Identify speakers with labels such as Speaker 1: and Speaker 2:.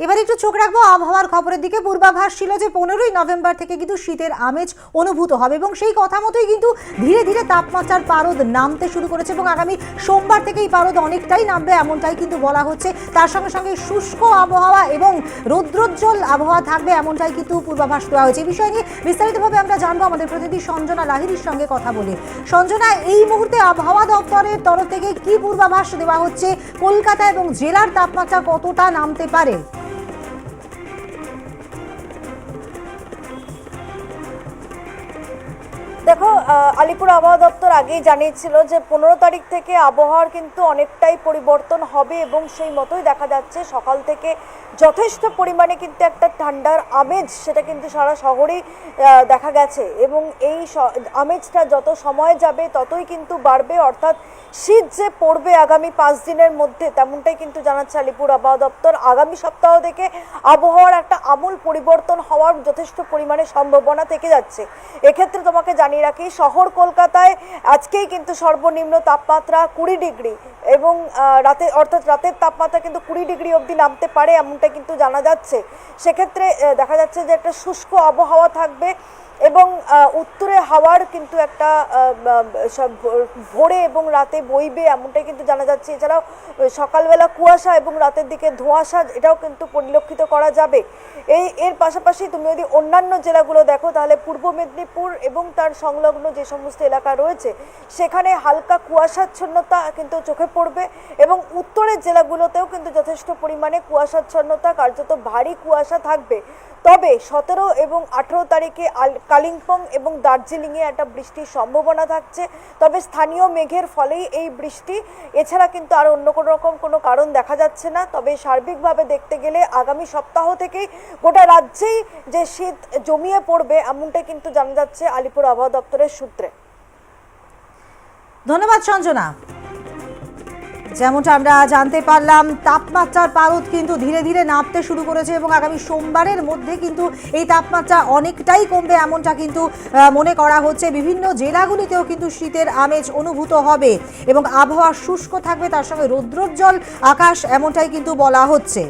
Speaker 1: এবার একটু চোখ রাখব, আবহাওয়ার খবরের দিকে। পূর্বাভাস ছিল যে পনেরোই নভেম্বর থেকে কিন্তু শীতের আমেজ অনুভূত হবে এবং সেই কথা মতোই কিন্তু ধীরে ধীরে তাপমাত্রার পারদ নামতে শুরু করেছে এবং আগামী সোমবার থেকে এই পারদ অনেকটাই নামবে এমনটাই কিন্তু বলা হচ্ছে। তার সঙ্গে সঙ্গে শুষ্ক আবহাওয়া এবং রৌদ্রোজ্জ্বল আবহাওয়া থাকবে এমনটাই কিন্তু পূর্বাভাস দেওয়া হয়েছে। এই বিষয় নিয়ে বিস্তারিতভাবে আমরা জানব আমাদের প্রতিনিধি সঞ্জনা লাহিরির সঙ্গে কথা বলে। সঞ্জনা, এই মুহূর্তে আবহাওয়া দপ্তরের তরফ থেকে কি পূর্বাভাস দেওয়া হচ্ছে? কলকাতা এবং জেলার তাপমাত্রা কতটা নামতে পারে?
Speaker 2: দেখো আলিপুর আবহাওয়া দপ্তর আগেই জানিয়েছিল যে পনেরো তারিখ থেকে আবহাওয়ার কিন্তু অনেকটাই পরিবর্তন হবে এবং সেই মতোই দেখা যাচ্ছে। সকাল থেকে যথেষ্ট পরিমাণে কিন্তু একটা ঠান্ডার আমেজ সেটা কিন্তু সারা শহরেই দেখা গেছে এবং এই আমেজটা যত সময় যাবে ততই কিন্তু বাড়বে। অর্থাৎ শীত যে পড়বে আগামী পাঁচ দিনের মধ্যে তেমনটাই কিন্তু জানাচ্ছে আলিপুর আবহাওয়া দপ্তর। আগামী সপ্তাহ থেকে আবহাওয়ার একটা আমূল পরিবর্তন হওয়ার যথেষ্ট পরিমাণে সম্ভাবনা থেকে যাচ্ছে। এক্ষেত্রে তোমাকে জানিয়ে রাখি। শহর কলকাতায় আজকেই কিন্তু সর্বনিম্ন তাপমাত্রা কুড়ি ডিগ্রি এবং রাতে, অর্থাৎ রাতের তাপমাত্রা কিন্তু কুড়ি ডিগ্রি অবধি নামতে পারে এমনটা কিন্তু জানা যাচ্ছে। সেক্ষেত্রে দেখা যাচ্ছে যে একটা শুষ্ক আবহাওয়া থাকবে। এবং উত্তরে হাওয়ার কিন্তু একটা ভোরে এবং রাতে বইবে এমনটাই কিন্তু জানা যাচ্ছে। এছাড়াও সকালবেলা কুয়াশা এবং রাতের দিকে ধোঁয়াশা, এটাও কিন্তু পরিলক্ষিত করা যাবে। এই, এর পাশাপাশি তুমি যদি অন্যান্য জেলাগুলো দেখো, তাহলে পূর্ব মেদিনীপুর এবং তার সংলগ্ন যে সমস্ত এলাকা রয়েছে, সেখানে হালকা কুয়াশাচ্ছন্নতা কিন্তু চোখে পড়বে এবং উত্তরের জেলাগুলোতেও কিন্তু যথেষ্ট পরিমাণে কুয়াশাচ্ছন্নতা, কার্যত ভারী কুয়াশা থাকবে। তবে সতেরো এবং আঠেরো তারিখে আল- কালিম্পং এবং দার্জিলিংয়ে একটা বৃষ্টির সম্ভাবনা থাকছে। তবে স্থানীয় মেঘের ফলেই এই বৃষ্টি। এছাড়া কিন্তু আর অন্য কোনো রকম কোনো কারণ দেখা যাচ্ছে না। তবে সার্বিকভাবে দেখতে গেলে আগামী সপ্তাহ থেকেই গোটা রাজ্যেই যে শীত জমিয়ে পড়বে, এমনটাই কিন্তু জানা যাচ্ছে আলিপুর আবহাওয়া দপ্তরের সূত্রে।
Speaker 1: ধন্যবাদ, সঞ্জনা। যেমনটা আমরা জানতে পারলাম, তাপমাত্রার পারদ কিন্তু ধীরে ধীরে নামতে শুরু করেছে এবং আগামী সোমবারের মধ্যে কিন্তু এই তাপমাত্রা অনেকটাই কমবে এমনটা কিন্তু মনে করা হচ্ছে। বিভিন্ন জেলাগুলিতেও কিন্তু শীতের আমেজ অনুভূত হবে এবং আবহাওয়া শুষ্ক থাকবে, তার সঙ্গে রৌদ্রোজ্জ্বল আকাশ এমনটাই কিন্তু বলা হচ্ছে।